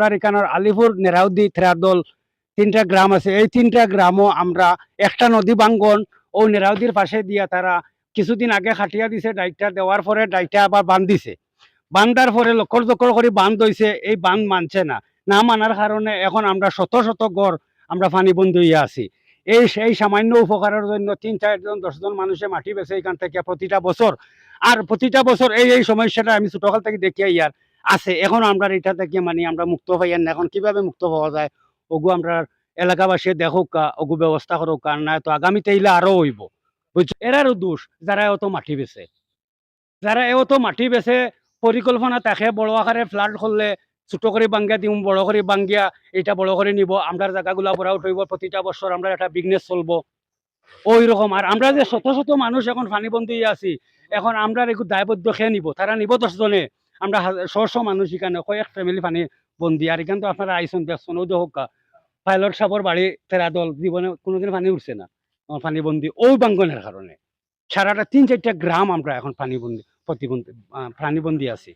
আমরা এখানের আলিপুর নেরাউদ্দি থেরাদল তিনটা গ্রাম আছে। এই তিনটা গ্রামও আমরা একটা নদী বাঙ্গন ও নেরাউদ্দির পাশে দিয়া তারা কিছুদিন আগে খাটিয়া দিছে ডাইটটা দেওয়ার পরে ডাইটটা আবার বান দিছে। বান্দার পরে লক্ষর চক্কর করে বান দইছে এই বান মানছে না। না মানার কারণে এখন আমরা শত শত গড় আমরা পানি বন্ধ হইয়া আছি। এই সেই সামান্য উপকারের জন্য তিন চারজন দশজন মানুষে মাটি বেছে এখান থেকে প্রতিটা বছর আর প্রতিটা বছর এই এই সমস্যাটা আমি ছোটকাল থেকে দেখিয়া ইয়ার আছে। এখন আমরা এটা থেকে মানে আমরা মুক্ত পাইয়ার না। এখন কীভাবে মুক্ত পাওয়া যায়? ওগু আমরা এলাকাবাসী দেখুক ওগু ব্যবস্থা করুক আর না, তো আগামীতে ইলে আরও হইব। বুঝছ? এরারও দোষ, যারা অত মাটি বেছে। যারা এত মাটি বেছে, পরিকল্পনা তাকে বড় আকারে ফ্লাড করলে, ছোট করে বাঙ্গিয়া দিম, বড় করে বাঙ্গিয়া এটা বড় করে নিব। আমরা জায়গাগুলা বড় উঠইব, প্রতিটা বছর আমরা একটা বিজনেস চলবো। ওই রকম আর আমরা যে শত শত মানুষ এখন ফানিবন্দি আছি, এখন আমরা একটু দায়বদ্ধ খেয়ে নিব। তারা নিব দশজনে। আমরা ছশো মানুষ এখানে, কয়েক ফ্যামিলি পানি বন্দি। আর এখানে তো আপনারা আইসন দেখছেন ও হোক পাইলট সাপর বাড়ি তেরা দল জীবনে কোনোদিন পানি উঠছে না। আমার পানি বন্দি ওই বাঙ্গনের কারণে সারাটা তিন চারটা গ্রাম আমরা এখন পানি বন্দি প্রতিবন্ধী প্রাণীবন্দি আছি।